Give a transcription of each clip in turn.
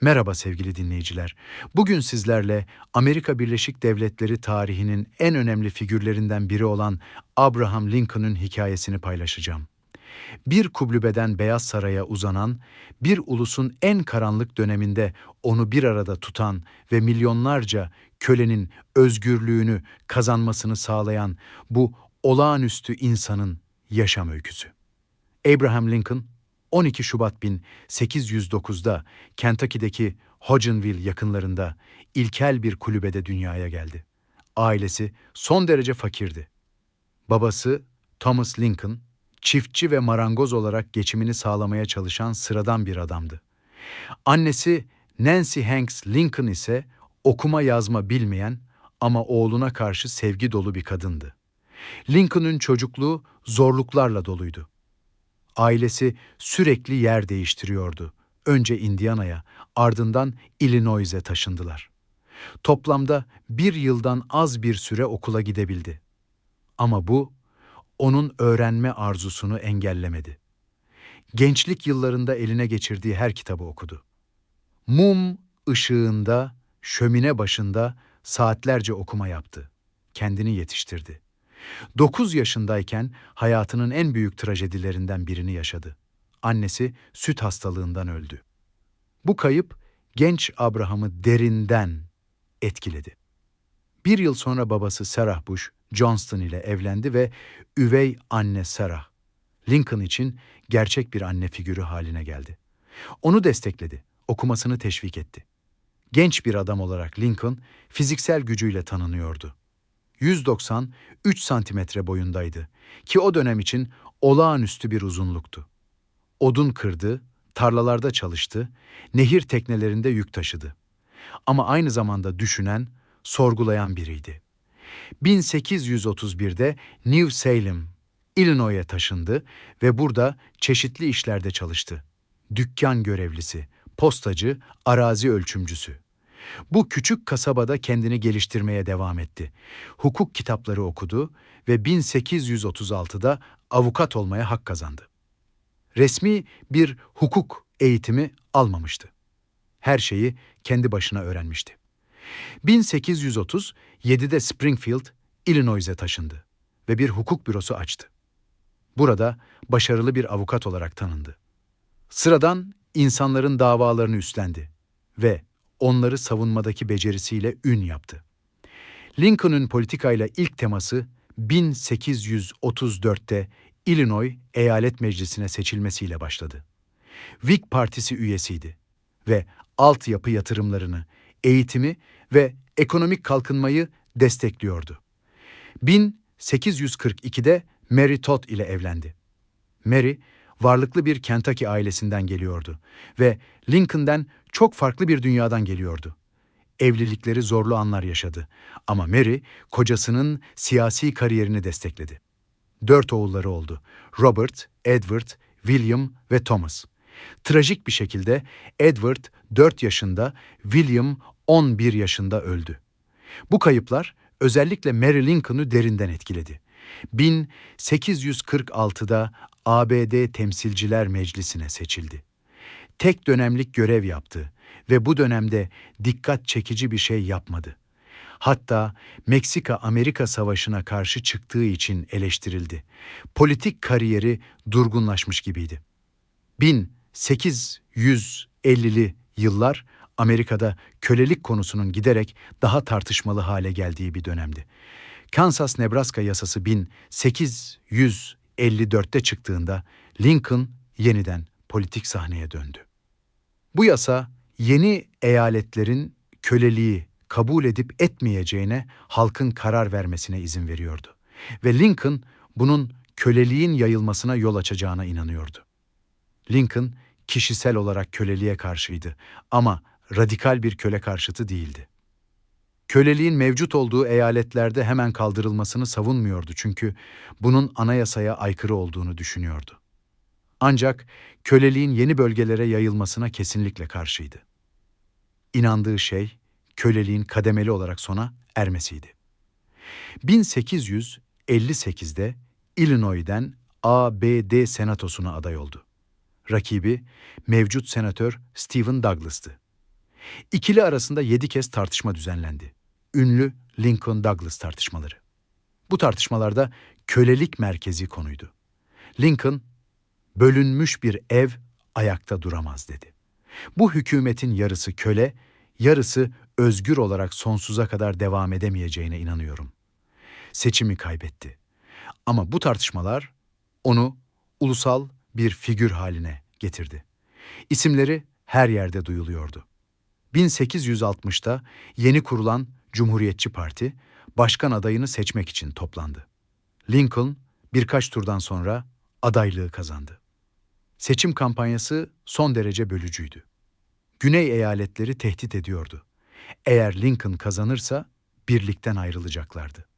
Merhaba sevgili dinleyiciler. Bugün sizlerle Amerika Birleşik Devletleri tarihinin en önemli figürlerinden biri olan Abraham Lincoln'un hikayesini paylaşacağım. Bir kublübeden Beyaz Saray'a uzanan, bir ulusun en karanlık döneminde onu bir arada tutan ve milyonlarca kölenin özgürlüğünü kazanmasını sağlayan bu olağanüstü insanın yaşam öyküsü. Abraham Lincoln 12 Şubat 1809'da Kentucky'deki Hodgenville yakınlarında ilkel bir kulübede dünyaya geldi. Ailesi son derece fakirdi. Babası Thomas Lincoln, çiftçi ve marangoz olarak geçimini sağlamaya çalışan sıradan bir adamdı. Annesi Nancy Hanks Lincoln ise okuma yazma bilmeyen ama oğluna karşı sevgi dolu bir kadındı. Lincoln'un çocukluğu zorluklarla doluydu. Ailesi sürekli yer değiştiriyordu. Önce Indiana'ya, ardından Illinois'e taşındılar. Toplamda bir yıldan az bir süre okula gidebildi. Ama bu, onun öğrenme arzusunu engellemedi. Gençlik yıllarında eline geçirdiği her kitabı okudu. Mum ışığında, şömine başında saatlerce okuma yaptı. Kendini yetiştirdi. 9 yaşındayken hayatının en büyük trajedilerinden birini yaşadı. Annesi süt hastalığından öldü. Bu kayıp genç Abraham'ı derinden etkiledi. Bir yıl sonra babası Sarah Bush, Johnston ile evlendi ve üvey anne Sarah, Lincoln için gerçek bir anne figürü haline geldi. Onu destekledi, okumasını teşvik etti. Genç bir adam olarak Lincoln, fiziksel gücüyle tanınıyordu. 193 santimetre boyundaydı ki o dönem için olağanüstü bir uzunluktu. Odun kırdı, tarlalarda çalıştı, nehir teknelerinde yük taşıdı. Ama aynı zamanda düşünen, sorgulayan biriydi. 1831'de New Salem, Illinois'e taşındı ve burada çeşitli işlerde çalıştı. Dükkan görevlisi, postacı, arazi ölçümcüsü. Bu küçük kasabada kendini geliştirmeye devam etti. Hukuk kitapları okudu ve 1836'da avukat olmaya hak kazandı. Resmi bir hukuk eğitimi almamıştı. Her şeyi kendi başına öğrenmişti. 1837'de Springfield, Illinois'e taşındı ve bir hukuk bürosu açtı. Burada başarılı bir avukat olarak tanındı. Sıradan insanların davalarını üstlendi ve onları savunmadaki becerisiyle ün yaptı. Lincoln'un politikayla ilk teması 1834'te Illinois Eyalet Meclisi'ne seçilmesiyle başladı. Whig Partisi üyesiydi ve altyapı yatırımlarını, eğitimi ve ekonomik kalkınmayı destekliyordu. 1842'de Mary Todd ile evlendi. Mary, varlıklı bir Kentucky ailesinden geliyordu ve Lincoln'den çok farklı bir dünyadan geliyordu. Evlilikleri zorlu anlar yaşadı ama Mary kocasının siyasi kariyerini destekledi. Dört oğulları oldu. Robert, Edward, William ve Thomas. Trajik bir şekilde Edward 4 yaşında, William 11 yaşında öldü. Bu kayıplar özellikle Mary Lincoln'u derinden etkiledi. 1846'da ABD Temsilciler Meclisi'ne seçildi. Tek dönemlik görev yaptı ve bu dönemde dikkat çekici bir şey yapmadı. Hatta Meksika-Amerika Savaşı'na karşı çıktığı için eleştirildi. Politik kariyeri durgunlaşmış gibiydi. 1850'li yıllar Amerika'da kölelik konusunun giderek daha tartışmalı hale geldiği bir dönemdi. Kansas-Nebraska yasası 1854'te çıktığında Lincoln yeniden politik sahneye döndü. Bu yasa yeni eyaletlerin köleliği kabul edip etmeyeceğine halkın karar vermesine izin veriyordu. Ve Lincoln bunun köleliğin yayılmasına yol açacağına inanıyordu. Lincoln kişisel olarak köleliğe karşıydı ama radikal bir köle karşıtı değildi. Köleliğin mevcut olduğu eyaletlerde hemen kaldırılmasını savunmuyordu çünkü bunun anayasaya aykırı olduğunu düşünüyordu. Ancak köleliğin yeni bölgelere yayılmasına kesinlikle karşıydı. İnandığı şey köleliğin kademeli olarak sona ermesiydi. 1858'de Illinois'den ABD senatosuna aday oldu. Rakibi mevcut senatör Stephen Douglas'tı. İkili arasında yedi kez tartışma düzenlendi. Ünlü Lincoln-Douglas tartışmaları. Bu tartışmalarda kölelik merkezi konuydu. Lincoln, bölünmüş bir ev ayakta duramaz dedi. Bu hükümetin yarısı köle, yarısı özgür olarak sonsuza kadar devam edemeyeceğine inanıyorum. Seçimi kaybetti. Ama bu tartışmalar onu ulusal bir figür haline getirdi. İsimleri her yerde duyuluyordu. 1860'ta yeni kurulan Cumhuriyetçi Parti başkan adayını seçmek için toplandı. Lincoln birkaç turdan sonra adaylığı kazandı. Seçim kampanyası son derece bölücüydü. Güney eyaletleri tehdit ediyordu. Eğer Lincoln kazanırsa birlikten ayrılacaklardı.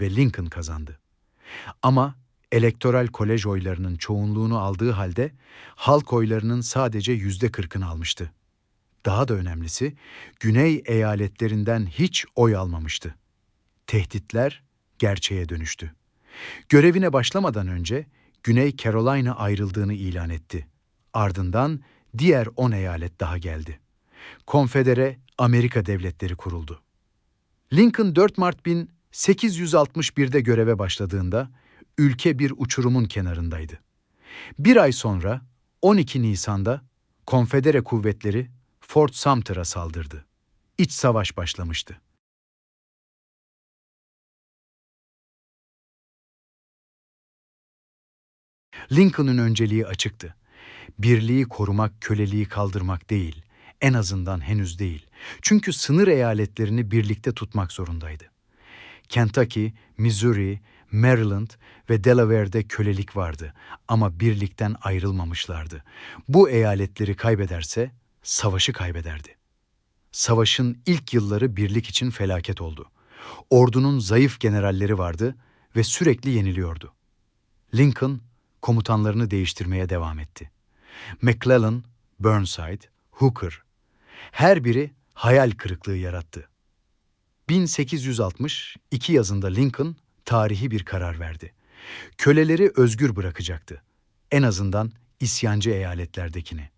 Ve Lincoln kazandı. Ama elektoral kolej oylarının çoğunluğunu aldığı halde halk oylarının sadece yüzde kırkını almıştı. Daha da önemlisi güney eyaletlerinden hiç oy almamıştı. Tehditler gerçeğe dönüştü. Görevine başlamadan önce Güney Carolina ayrıldığını ilan etti. Ardından diğer 10 eyalet daha geldi. Konfedere Amerika Devletleri kuruldu. Lincoln 4 Mart 1861'de göreve başladığında ülke bir uçurumun kenarındaydı. Bir ay sonra 12 Nisan'da Konfedere kuvvetleri Fort Sumter'a saldırdı. İç savaş başlamıştı. Lincoln'un önceliği açıktı. Birliği korumak, köleliği kaldırmak değil, en azından henüz değil. Çünkü sınır eyaletlerini birlikte tutmak zorundaydı. Kentucky, Missouri, Maryland ve Delaware'de kölelik vardı ama birlikten ayrılmamışlardı. Bu eyaletleri kaybederse savaşı kaybederdi. Savaşın ilk yılları birlik için felaket oldu. Ordunun zayıf generalleri vardı ve sürekli yeniliyordu. Lincoln komutanlarını değiştirmeye devam etti. McClellan, Burnside, Hooker her biri hayal kırıklığı yarattı. 1862 yazında Lincoln tarihi bir karar verdi. Köleleri özgür bırakacaktı. En azından isyancı eyaletlerdekini.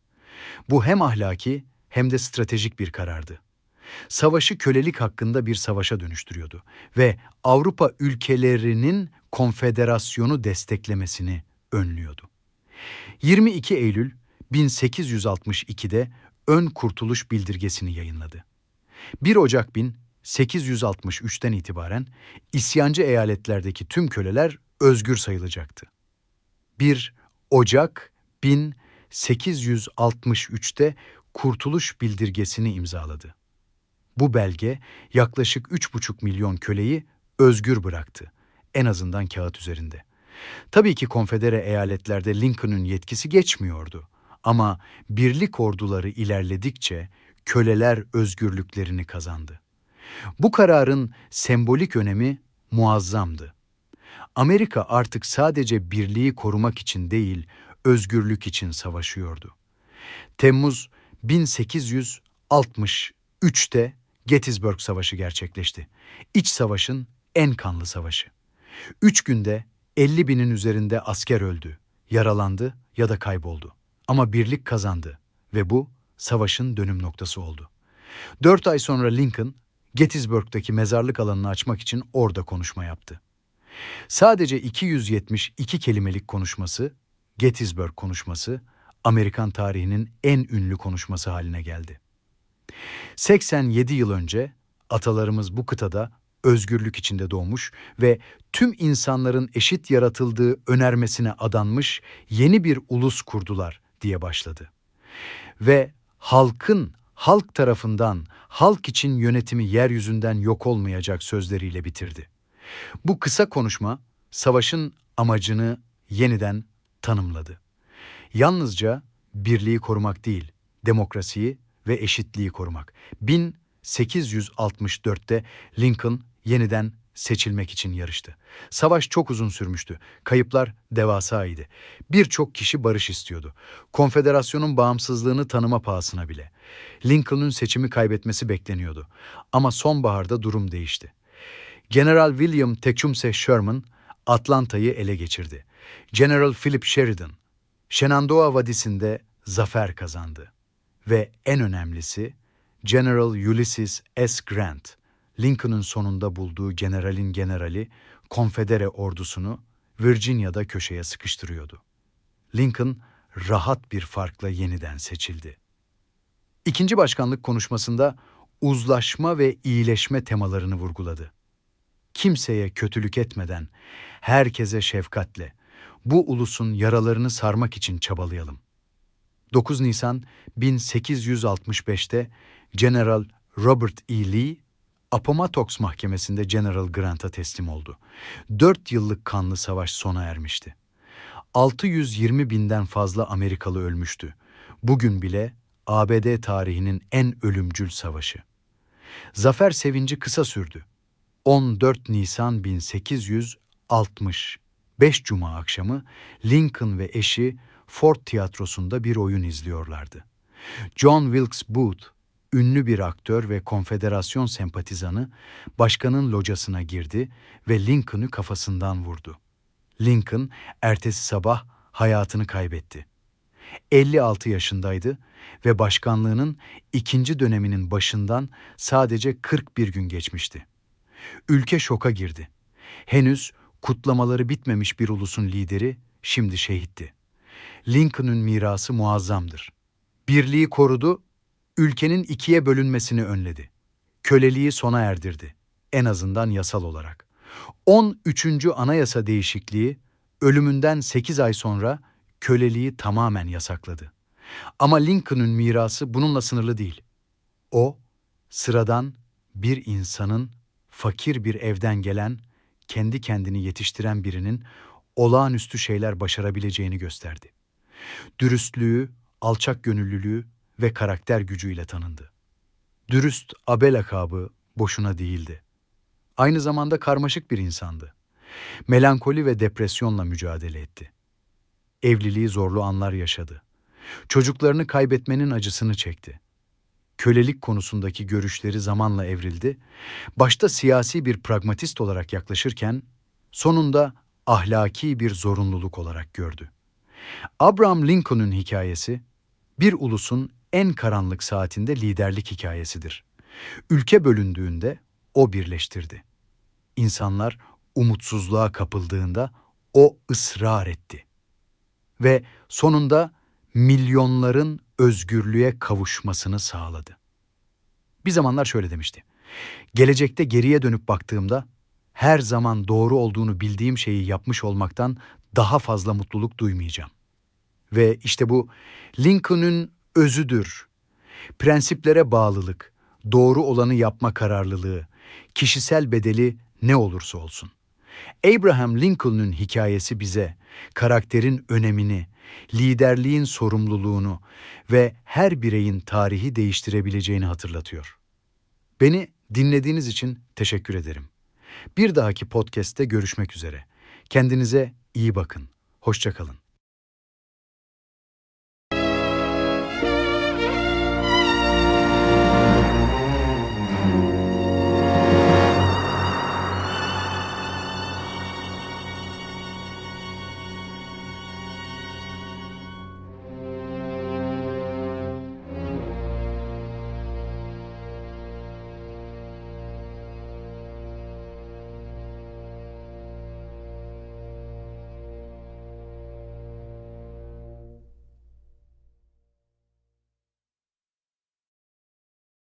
Bu hem ahlaki hem de stratejik bir karardı. Savaşı kölelik hakkında bir savaşa dönüştürüyordu ve Avrupa ülkelerinin konfederasyonu desteklemesini önlüyordu. 22 Eylül 1862'de ön kurtuluş bildirgesini yayınladı. 1 Ocak 1863'ten itibaren isyancı eyaletlerdeki tüm köleler özgür sayılacaktı. 1 Ocak 1863'te kurtuluş bildirgesini imzaladı. Bu belge yaklaşık 3,5 milyon köleyi özgür bıraktı, en azından kağıt üzerinde. Tabii ki konfedere eyaletlerde Lincoln'un yetkisi geçmiyordu. Ama birlik orduları ilerledikçe köleler özgürlüklerini kazandı. Bu kararın sembolik önemi muazzamdı. Amerika artık sadece birliği korumak için değil, özgürlük için savaşıyordu. Temmuz 1863'te Gettysburg Savaşı gerçekleşti. İç savaşın en kanlı savaşı. Üç günde 50 binin üzerinde asker öldü, yaralandı ya da kayboldu. Ama birlik kazandı ve bu savaşın dönüm noktası oldu. Dört ay sonra Lincoln, Gettysburg'daki mezarlık alanını açmak için orada konuşma yaptı. Sadece 272 kelimelik konuşması, Gettysburg konuşması, Amerikan tarihinin en ünlü konuşması haline geldi. 87 yıl önce atalarımız bu kıtada özgürlük içinde doğmuş ve tüm insanların eşit yaratıldığı önermesine adanmış yeni bir ulus kurdular diye başladı. Ve halkın halk tarafından halk için yönetimi yeryüzünden yok olmayacak sözleriyle bitirdi. Bu kısa konuşma savaşın amacını yeniden tanımladı. Yalnızca birliği korumak değil, demokrasiyi ve eşitliği korumak. 1864'te Lincoln yeniden seçilmek için yarıştı. Savaş çok uzun sürmüştü. Kayıplar devasaydı. Birçok kişi barış istiyordu. Konfederasyonun bağımsızlığını tanıma pahasına bile. Lincoln'un seçimi kaybetmesi bekleniyordu. Ama sonbaharda durum değişti. General William Tecumseh Sherman Atlanta'yı ele geçirdi. General Philip Sheridan Shenandoah Vadisi'nde zafer kazandı. Ve en önemlisi General Ulysses S. Grant, Lincoln'un sonunda bulduğu generalin generali, konfedere ordusunu Virginia'da köşeye sıkıştırıyordu. Lincoln rahat bir farkla yeniden seçildi. İkinci başkanlık konuşmasında uzlaşma ve iyileşme temalarını vurguladı. Kimseye kötülük etmeden, herkese şefkatle, bu ulusun yaralarını sarmak için çabalayalım. 9 Nisan 1865'te General Robert E. Lee, Appomattox Mahkemesi'nde General Grant'a teslim oldu. Dört yıllık kanlı savaş sona ermişti. 620 binden fazla Amerikalı ölmüştü. Bugün bile ABD tarihinin en ölümcül savaşı. Zafer sevinci kısa sürdü. 14 Nisan 1860, 5 Cuma akşamı Lincoln ve eşi Ford Tiyatrosu'nda bir oyun izliyorlardı. John Wilkes Booth, ünlü bir aktör ve konfederasyon sempatizanı, başkanın locasına girdi ve Lincoln'ü kafasından vurdu. Lincoln ertesi sabah hayatını kaybetti. 56 yaşındaydı ve başkanlığının ikinci döneminin başından sadece 41 gün geçmişti. Ülke şoka girdi. Henüz kutlamaları bitmemiş bir ulusun lideri şimdi şehitti. Lincoln'un mirası muazzamdır. Birliği korudu, ülkenin ikiye bölünmesini önledi. Köleliği sona erdirdi, en azından yasal olarak. 13. Anayasa değişikliği ölümünden 8 ay sonra köleliği tamamen yasakladı. Ama Lincoln'un mirası bununla sınırlı değil. O, sıradan bir insanın fakir bir evden gelen, kendi kendini yetiştiren birinin olağanüstü şeyler başarabileceğini gösterdi. Dürüstlüğü, alçak gönüllülüğü ve karakter gücüyle tanındı. Dürüst abe lakabı boşuna değildi. Aynı zamanda karmaşık bir insandı. Melankoli ve depresyonla mücadele etti. Evliliği zorlu anlar yaşadı. Çocuklarını kaybetmenin acısını çekti. Kölelik konusundaki görüşleri zamanla evrildi. Başta siyasi bir pragmatist olarak yaklaşırken sonunda ahlaki bir zorunluluk olarak gördü. Abraham Lincoln'un hikayesi bir ulusun en karanlık saatinde liderlik hikayesidir. Ülke bölündüğünde o birleştirdi. İnsanlar umutsuzluğa kapıldığında o ısrar etti. Ve sonunda milyonların özgürlüğe kavuşmasını sağladı. Bir zamanlar şöyle demişti. Gelecekte geriye dönüp baktığımda her zaman doğru olduğunu bildiğim şeyi yapmış olmaktan daha fazla mutluluk duymayacağım. Ve işte bu Lincoln'un özüdür. Prensiplere bağlılık, doğru olanı yapma kararlılığı, kişisel bedeli ne olursa olsun. Abraham Lincoln'un hikayesi bize karakterin önemini, liderliğin sorumluluğunu ve her bireyin tarihi değiştirebileceğini hatırlatıyor. Beni dinlediğiniz için teşekkür ederim. Bir dahaki podcast'te görüşmek üzere. Kendinize iyi bakın. Hoşçakalın.